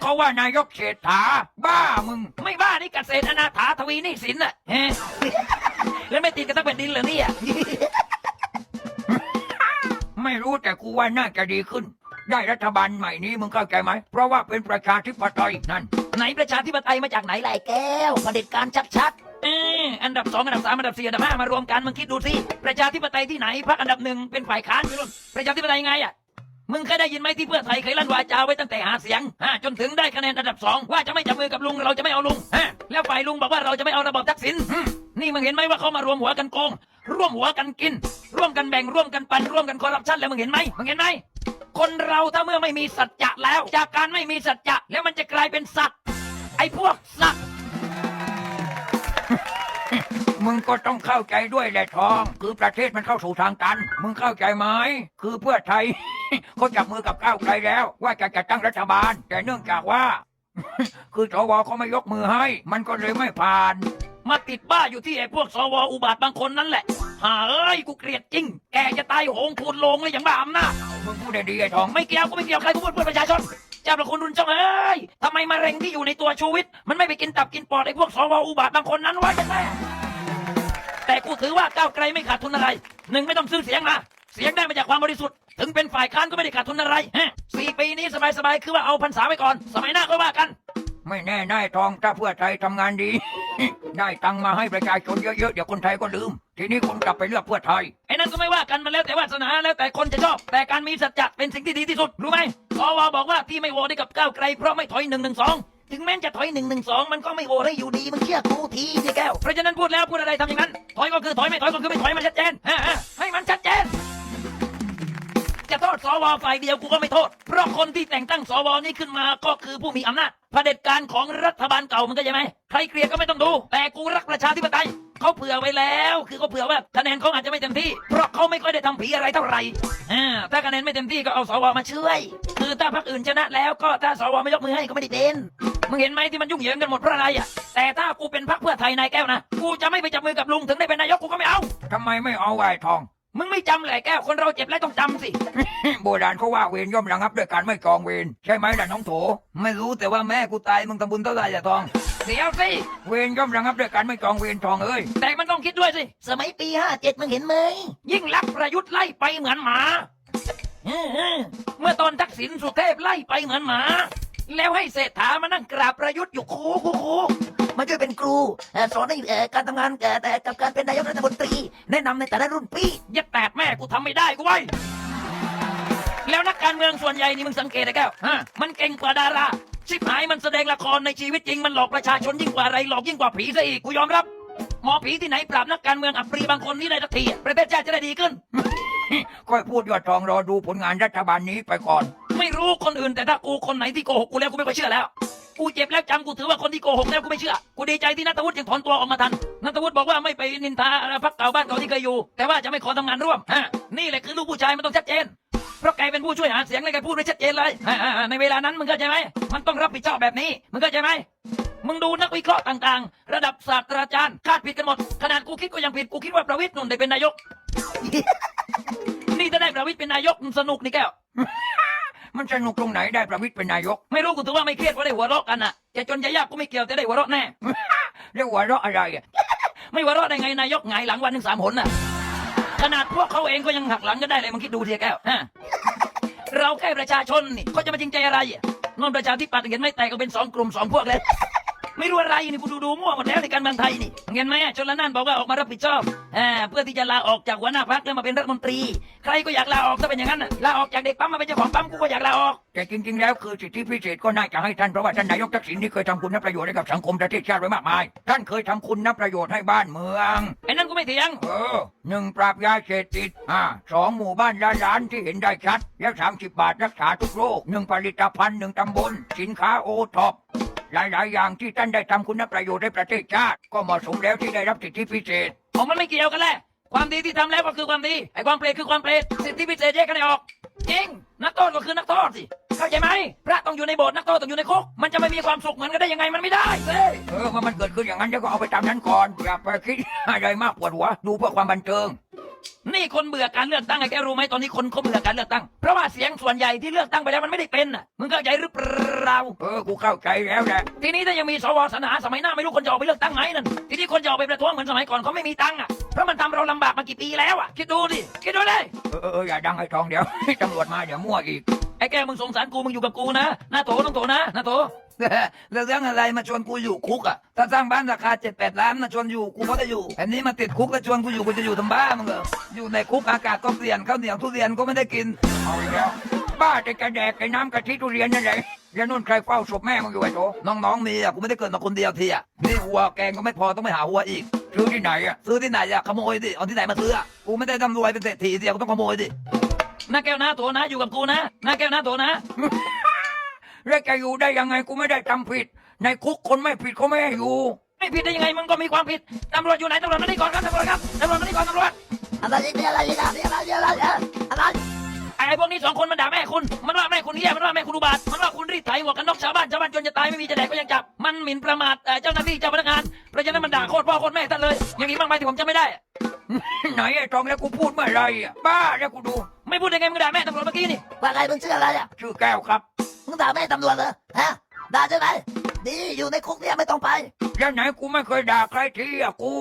เขาว่านายกเศรษฐา บ้ามึง ไม่บ้านี่เกษตรอนาถาทวีนี่สินอะเฮ้แล้วไม่ติดกันทั้งแผ่นดินเหรอเนี่ย ไม่รู้แต่กูว่าน่าจะดีขึ้น ได้รัฐบาลใหม่นี้มึงเข้าใจไหม เพราะว่าเป็นประชาธิปไตยนั่น ไหนประชาธิปไตยมาจากไหนล่ะไอ้แก้วเผด็จการชัดๆเอออันดับสองอันดับสามอันดับสี่อันดับห้ามารวมกันมึงคิดดูสิ ประชาธิปไตยที่ไหนพรรคอันดับหนึ่งเป็นฝ่ายค้านไปรุ่นประชาธิปไตยไงอะ มึงเคยได้ยินไหมที่เพื่อไทยเคยลั่นวาจาไว้ตั้งแต่หาเสียงฮะจนถึงได้คะแนนอันดับสองว่าจะไม่จับมือกับลุงเราจะไม่เอาลุงฮะแล้วฝ่ายลุงบอกว่าเราจะไม่เอาระบอบทักษิณนี่มึงเห็นไหมว่าเขามารวมหัวกันโกง ร่วมหัวกันกิน ร่วมกันแบ่งร่วมกันปันร่วมกันคอร์รัปชันแล้วมึงเห็นไหมมึงเห็นไหมคนเราถ้าเมื่อไม่มีสัจจะแล้ว จากการไม่มีสัจจะแล้วมันจะกลายเป็นสัตว์ไอ้พวกสัตว์มึงก็ต้องเข้าใจด้วยแหละทอง คือประเทศมันเข้าสู่ทางตัน มึงเข้าใจไหมคือเพื่อไทย เขาจับมือกับก้าวไกลแล้ว ว่าจะจัดตั้งรัฐบาล แต่เนื่องจากว่า คือสวเขาไม่ยกมือให้ มันก็เลยไม่ผ่าน มาติดบ้าอยู่ที่ไอ้พวกสวอุบาทบางคนนั่นแหละหาเอ้ยกูเกลียดจริง แกจะตายโหงพูนลงเลยอย่างบ้าอำนาจมึงพูดได้ดีไอ้ทองไม่เกี่ยวกูไม่เกี่ยวใครกูพูดเพื่อประชาชนเจ้าประคุณรุนเจ้าเอ้ยทำไมมะเร็งที่อยู่ในตัวชูวิทย์มันไม่ไปกินตับกินปอดไอ้พวกสวอุบาทบางคนนั้นวะยังไงแต่กูถือว่าก้าวไกลไม่ขาดทุนอะไรหนึ่งไม่ต้องซื้อเสียงมา เสียงได้มาจากความบริสุทธิ์ ถึงเป็นฝ่ายค้านก็ไม่ได้ขาดทุนอะไรฮะสี่ปีนี้สบายๆคือว่าเอาพรรษาไว้ก่อน สมัยหน้าก็ว่ากันไม่แน่นายทองถ้าเพื่อไทยทำงานดี ได้ตังค์มาให้ประชาชนเยอะๆ เดี๋ยวคนไทยก็ลืม ทีนี้คนกลับไปเลือกเพื่อไทยไอ้นั่นก็ไม่ว่ากันมันแล้วแต่วาสนาแล้วแต่คนจะชอบ แต่การมีสัจจะเป็นสิ่งที่ดีที่สุด รู้ไหมสวบอกว่าที่ไม่โหวตให้กับก้าวไกลเพราะไม่ถอยหนึ่งหนึ่งสองถึงแม้จะถอยหนึ่งหนึ่งสองมันก็ไม่โหวตให้อยู่ดีมึงเชื่อกูทีสิแก้วเพราะฉะนั้นพูดแล้วพูดอะไรทำอย่างนั้น ถอยก็คือถอยไม่ถอยก็คือไม่ถอยมันชัดเจนฮะฮะให้มันชัดเจน จะโทษสวฝ่ายเดียวกูก็ไม่โทษ เพราะคนที่แต่งตั้งสวนี้ขึ้นมาก็คือผู้มีอำนาจเผด็จการของรัฐบาลเก่ามันก็ใช่ไหมใครเกลียดก็ไม่ต้องดู แต่กูรักประชาธิปไตยเขาเผื่อไว้แล้ว คือเขาเผื่อว่าคะแนนเขาอาจจะไม่เต็มที่ เพราะเขาไม่ค่อยได้ทำผีอะไรเท่าไหร่อ่าถ้าคะแนนไม่เต็มที่ก็เอาสวมาช่วย คือถ้าพรรคอื่นชนะแล้วก็ถ้าสวไม่ยกมือให้ก็ไม่ได้เป็นมึงเห็นไหมที่มันยุ่งเหยิงกันหมดเพราะอะไรอะแต่ถ้ากูเป็นพรรคเพื่อไทยนายแก้วนะกูจะไม่ไปจับมือกับลุงถึงได้เป็นนายกกูก็ไม่เอาทำไมไม่เอาไอ้ทอง มึงไม่จำเลยแก้วคนเราเจ็บแล้วต้องจำสิ โบราณเขาว่าเวรย่อมระงับด้วยการไม่จองเวรใช่ไหมล่ะน้องโถ ไม่รู้แต่ว่าแม่กูตายมึงทำบุญเท่าไหร่อะทอง เดี๋ยวสิ เวรย่อมระงับด้วยการไม่จองเวรทองเอ้ยแต่มันต้องคิดด้วยสิ สมัยปีห้าเจ็ดมึงเห็นไหมยิ่งลักษณ์ประยุทธ์ไล่ไปเหมือนหมาเออเมื่อตอนทักษิณสุเทพไล่ไปเหมือนหมา แล้วให้เศรษฐามานั่งกราบประยุทธ์อยู่คูคูคู มาช่วยเป็นครูเอ่อสอนให้เอ่อการทำงานเอ่อแต่กับการเป็นนายกรัฐมนตรี แนะนำในแต่ละรุ่นปียัดแตกแม่กูทำไม่ได้กูไว้ยแล้วนักการเมืองส่วนใหญ่นี่มึงสังเกตนะแก้วฮะมันเก่งกว่าดารา ชิบหายมันแสดงละครในชีวิตจริงมันหลอกประชาชนยิ่งกว่าอะไรหลอกยิ่งกว่าผีซะอีกกูยอมรับ หมอผีที่ไหนปราบนักการเมืองอัปรีบางคนนี่ได้ทักทีอะประเทศชาติจะได้ดีขึ้นค่อยพูดยอดทองรอดูผลงานรัฐบาลนี้ไปก่อน ไม่รู้คนอื่นแต่ถ้ากูคนไหนที่โกหกกูแล้วกูไม่ค่อยเชื่อแล้ว กูเจ็บแล้วจำกูถือว่าคนที่โกหกแล้วกูไม่เชื่อ กูดีใจที่นัทวุฒิยังถอนตัวออกมาทันนัทวุฒิบอกว่าไม่ไปนินทาพักเก่าบ้านเก่าที่เคยอยู่ แต่ว่าจะไม่ขอทำงานร่วมฮะนี่แหละคือลูกผู้ชายมันต้องชัดเจนเพราะแกเป็นผู้ช่วยหาเสียงเลยแกพูดไว้ชัดเจนเลยในเวลานั้นมึงเข้าใจไหมมันต้องรับผิดชอบแบบนี้มึงเข้าใจไหมมึงดูนักวิเคราะห์ต่างๆ ระดับศาสตราจารย์คาดผิดกันหมด ขนาดกูคิดก็ยังผิดกูคิดว่าประวิตรนุ่นได้เป็นนายก นี่ถ้าได้ประวิตรเป็นนายกสนุกนี่แก้ว มันสนุกตรงไหนได้ประวิตรเป็นนายก ไม่รู้กูถือว่าไม่เครียดว่าได้หัวเราะกันอะจะจนจะยากกูไม่เกี่ยวแต่ได้หัวเราะแน่ ได้หัวเราะอะไรอะ ไม่หัวเราะได้ไงนายกไงายหลังวันหนึ่งสามหนน่ะ ขนาดพวกเขาเองก็ยังหักหลังกันได้เลยมึงคิดดูเทีแก้วฮะเราแค่ประชาชนนี่เขาจะมาจริงใจอะไรอะนอนประชาธิปัตย์เห็นไม่แตกก็เป็นสองกลุ่มสองพวกเลย ไม่รู้อะไรนี่กูดูดูมั่วหมดแล้วในการเมืองไทยนี่เห็นไหมชนละนานบอกว่าออกมารับผิดชอบอ่าเพื่อที่จะลาออกจากหัวหน้าพักแล้วมาเป็นรัฐมนตรี ใครก็อยากลาออกถ้าเป็นอย่างนั้นลาออกจากเด็กปั๊มมาเป็นเจ้าของปั๊มกูก็อยากลาออกแต่จริงๆแล้วคือสิทธิพิเศษก็น่าจะให้ท่านเพราะว่าท่านนายกทักษิณที่เคยทำคุณประโยชน์ให้กับสังคมประเทศชาติไว้มากมาย ท่านเคยทำคุณประโยชน์ให้บ้านเมืองไอ้นั่นก็ไม่เถียงเออหนึ่งปราบยาเสพติดอ่าสองหมู่บ้านละล้านที่เห็นได้ชัดแล้วสามสิบบาทรักษาทุกโรคหนึ่งผลิตภัณฑ์หนึ่งตำบลสินค้าโอท็อป หลาย ๆ อย่างที่ท่านได้ทำคุณประโยชน์ให้ประเทศชาติ ก็เหมาะสมแล้วที่ได้รับสิทธิพิเศษผมมันไม่เกี่ยวกันแหละความดีที่ทำแล้วก็คือความดี ไอ้ความเปรตคือความเปรตสิทธิพิเศษแยกกันให้ออก จริง นักโทษก็คือนักโทษสิ เข้าใจไหม พระต้องอยู่ในโบสถ์นักโทษต้องอยู่ในคุก มันจะไม่มีความสุขเหมือนกันได้ยังไง มันไม่ได้เฮ้ยเออว่ามันเกิดขึ้นอย่างนั้นเดี๋ยวก็เอาไปตามนั้นก่อน อย่าไปคิดอะไรมากปวดหัว ดูเพื่อความบันเทิง นี่คนเบื่อการเลือกตั้งไอ้แกรู้ไหมตอนนี้คนเขาเบื่อการเลือกตั้ง เพราะว่าเสียงส่วนใหญ่ที่เลือกตั้งไปแล้วมันไม่ได้เป็นน่ะมึงเข้าใจหรือเปล่าเออกูเข้าใจแล้วแหละทีนี้ถ้ายังมีสวสนาสมัยหน้าไม่รู้คนจะออกไปเลือกตั้งไหมนั่นทีนี้คนจะออกไปประท้วงเหมือนสมัยก่อนเขาไม่มีตังค์อะเพราะมันทำเราลำบากมากี่ปีแล้วอะคิดดูดิคิดดูเลยเออเออเอออย่าดังไอ้ทองเดี๋ยว ตำรวจมาเดี๋ยวมั่วอีกไอ้แกมึงสงสารกูมึงอยู่กับกูนะหน้าโถต้องโถนะหน้าโถ แล้วเรื่องอะไรมาชวนกูอยู่คุกอะถ้าสร้างบ้านราคาเจ็ดแปดล้านมาชวนอยู่กูก็จะอยู่อันนี้มาติดคุกแล้วชวนกูอยู่กูจะอยู่ทำบ้ามึงเหรออยู่ในคุกอากาศก็เปลี่ยนข้าวเหนียวทุเรียนก็ไม่ได้กินเอาอีกแล้วบ้าแต่กระแดกไอ้น้ำกะทิทุเรียนนั่นแหละแล้วนู่นใครเฝ้าศพแม่มึงอยู่ไอ้โถน้องๆมีอะกูไม่ได้เกิดมาคนเดียวทีอะนี่หัวแกงก็ไม่พอต้องไปหาหัวอีกซื้อที่ไหนอะซื้อที่ไหนอะขโมยดิเอาที่ไหนมาซื้ออะกูไม่ได้ทำรวยเป็นเศรษฐีเดียวกูต้องขโมยดิหน้าแก้วหน้าโถนะอยู่กับกูนะหน้าแก้วหน้าโถนะ แล้วจะอยู่ได้ยังไงกูไม่ได้ทำผิด ในคุกคนไม่ผิดเขาไม่ให้อยู่ ไม่ผิดได้ยังไงมึงก็มีความผิดตำรวจอยู่ไหนตำรวจมานี่ก่อนครับตำรวจครับตำรวจมานี่ก่อนตำรวจอะไรนี่อะไรนี่อะไรนี่อะไรนี่อะไรอะไรไอ้พวกนี้สองคนมันด่าแม่คุณ มันว่าแม่คุณเหี้ยมันว่าแม่คุณอุบาทมันว่าคุณรีดไถหัวกันนอกชาวบ้านชาวบ้านจนจะตายไม่มีจะแดกก็ยังจับ มันหมิ่นประมาทเอ่อเจ้าหน้าที่เจ้าพนักงาน เพราะฉะนั้นมันด่าโคตรพ่อโคตรแม่ท่านเลย อย่างนี้มากมายที่ผมจำไม่ได้ ไหนไอ้ทองแล้วกูพูดเมื่อไหรอะบ้าแล้วกูดู ไม่พูดได้ไงมึงด่าแม่ตำรวจเมื่อกี้นี่ ว่าไงมึงชื่ออะไรอะ ชื่อแก้วครับ มึงด่าแม่ตำรวจเหรอฮะด่าใช่ไหมดีอยู่ในคุกเนี่ยไม่ต้องไป แล้วไหนกูไม่เคยด่าใครทีอะกู